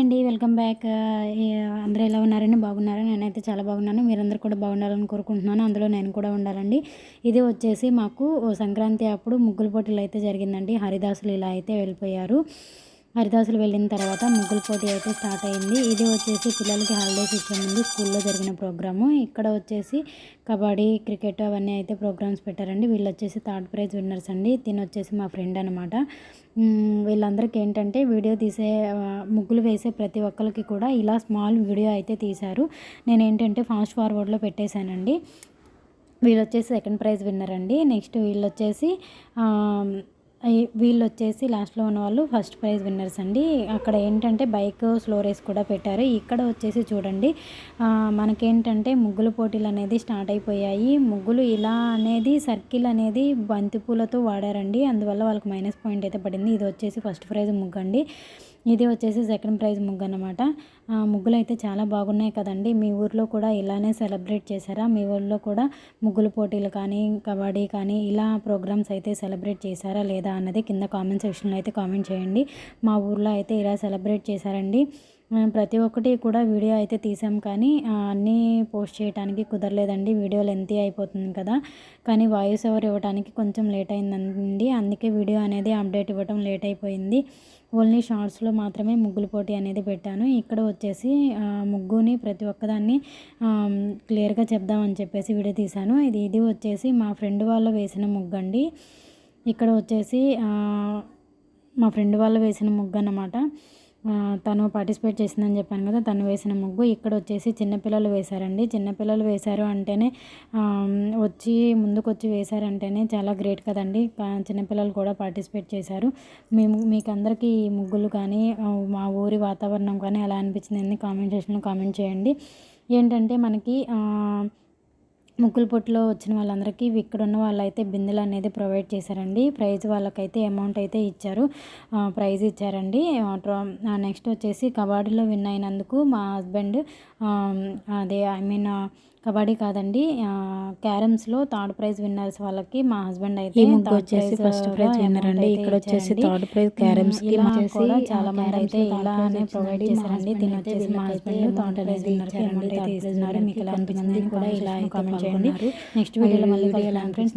అండి welcome back. అందరూ ఎలా ఉన్నారని బాగున్నారు? నేనైతే చాలా బాగున్నాను. మీరందరూ కూడా బాగుండాలని కోరుకుంటున్నాను. అందులో నేను కూడా ఉండాలండి. ఇది వచ్చేసి మాకు సంక్రాంతి అప్పుడు ముగ్గుల పోటీలు అయితే జరిగిందండి. హరిదాసులు ఇలా అయితే వెళ్ళిపోయారు. హరిదాసులు వెళ్ళిన తర్వాత ముగ్గుల పోటీ అయితే స్టార్ట్ అయింది. ఇది వచ్చేసి పిల్లలకి హాలిడేస్ ఇచ్చే ముందు స్కూల్లో జరిగిన ప్రోగ్రాము. ఇక్కడ వచ్చేసి కబడ్డీ క్రికెట్ అవన్నీ అయితే ప్రోగ్రామ్స్ పెట్టారండి. వీళ్ళు వచ్చేసి థర్డ్ ప్రైజ్ విన్నర్స్ అండి. తిని వచ్చేసి మా ఫ్రెండ్ అనమాట వీళ్ళందరికీ ఏంటంటే వీడియో తీసే ముగ్గులు వేసే ప్రతి ఒక్కరికి కూడా ఇలా స్మాల్ వీడియో అయితే తీశారు. నేను ఏంటంటే ఫాస్ట్ ఫార్వర్డ్లో పెట్టేశానండి. వీళ్ళు వచ్చేసి సెకండ్ ప్రైజ్ విన్నర్ అండి. నెక్స్ట్ వీళ్ళు వచ్చేసి వీళ్ళు వచ్చేసి లాస్ట్లో ఉన్న వాళ్ళు ఫస్ట్ ప్రైజ్ విన్నర్స్ అండి. అక్కడ ఏంటంటే బైక్ స్లో రేస్ కూడా పెట్టారు. ఇక్కడ వచ్చేసి చూడండి మనకేంటంటే ముగ్గుల పోటీలు అనేది స్టార్ట్ అయిపోయాయి. ముగ్గులు ఇలా అనేది సర్కిల్ అనేది బంతిపూలతో వాడారండి. అందువల్ల వాళ్ళకి మైనస్ పాయింట్ అయితే పడింది. ఇది వచ్చేసి ఫస్ట్ ప్రైజ్ ముగ్గు అండి. ఇది వచ్చేసి సెకండ్ ప్రైజ్ ముగ్గు అనమాట ముగ్గులు అయితే చాలా బాగున్నాయి కదండి. మీ ఊర్లో కూడా ఇలానే సెలబ్రేట్ చేశారా? మీ ఊర్లో కూడా ముగ్గుల పోటీలు కానీ కబడ్డీ కానీ ఇలా ప్రోగ్రామ్స్ అయితే సెలబ్రేట్ చేశారా లేదా అన్నది కింద కామెంట్ సెక్షన్లో అయితే కామెంట్ చేయండి. మా ఊర్లో అయితే ఇలా సెలబ్రేట్ చేశారండి. ప్రతి ఒక్కటి కూడా వీడియో అయితే తీసాం. కానీ అన్నీ పోస్ట్ చేయడానికి కుదరలేదండి. వీడియో లెంతీ అయిపోతుంది కదా. కానీ వాయిస్ ఓవర్ ఇవ్వడానికి కొంచెం లేట్ అయిందండి. అందుకే వీడియో అనేది అప్డేట్ ఇవ్వడం లేట్ అయిపోయింది. ఓన్లీ షార్ట్స్లో మాత్రమే ముగ్గుల పోటీ అనేది పెట్టాను. ఇక్కడ వచ్చేసి ముగ్గుని ప్రతి ఒక్కదాన్ని క్లియర్గా చెప్దామని చెప్పేసి వీడియో తీశాను. ఇది ఇది వచ్చేసి మా ఫ్రెండ్ వాళ్ళు వేసిన ముగ్గు అండి ఇక్కడ వచ్చేసి మా ఫ్రెండ్ వాళ్ళు వేసిన ముగ్గు అన్నమాట తను పార్టిసిపేట్ చేసిందని చెప్పాను కదా తను వేసిన ముగ్గు. ఇక్కడ వచ్చేసి చిన్నపిల్లలు వేశారండి. చిన్నపిల్లలు వేశారు అంటేనే వచ్చి ముందుకొచ్చి వేశారంటేనే చాలా గ్రేట్ కదండి. చిన్నపిల్లలు కూడా పార్టిసిపేట్ చేశారు. మేము మీకు అందరికీ ఈ ముగ్గులు కానీ మా ఊరి వాతావరణం కానీ ఎలా అనిపించింది కామెంట్ సెక్షన్లో కామెంట్ చేయండి. ఏంటంటే మనకి ముగ్గుల పొట్టులో వచ్చిన వాళ్ళందరికీ ఇక్కడ ఉన్న వాళ్ళైతే బిందెలు అనేది ప్రొవైడ్ చేశారండి. ప్రైజ్ వాళ్ళకైతే అమౌంట్ అయితే ఇచ్చారు. ప్రైజ్ ఇచ్చారండి. నెక్స్ట్ వచ్చేసి కబడ్డీలో విన్ అయినందుకు మా హస్బెండ్ అదే ఐ మీన్ కబడ్డీ కాదండి క్యారమ్స్లో థర్డ్ ప్రైజ్ విన్నర్స్ వాళ్ళకి మా హస్బెండ్ అయితే వచ్చేసి ఫస్ట్ ప్రైజ్ విన్నర్ అండి. ఇక్కడ వచ్చేసి థర్డ్ ప్రైజ్ క్యారమ్స్ ఇలా కూడా చాలా మంది అయితే ఇలానే ప్రొవైడ్ చేశారండి. దీని వచ్చేసి మా హస్బెండ్ థర్డ్ ప్రైజ్ విన్నర్కి ఇస్తున్నారు మీకు ఎలా అనిపించింది కూడా ఇలా కామెంట్ చేయండి నెక్స్ట్ వీడియోలో మళ్ళీ ఫ్రెండ్స్.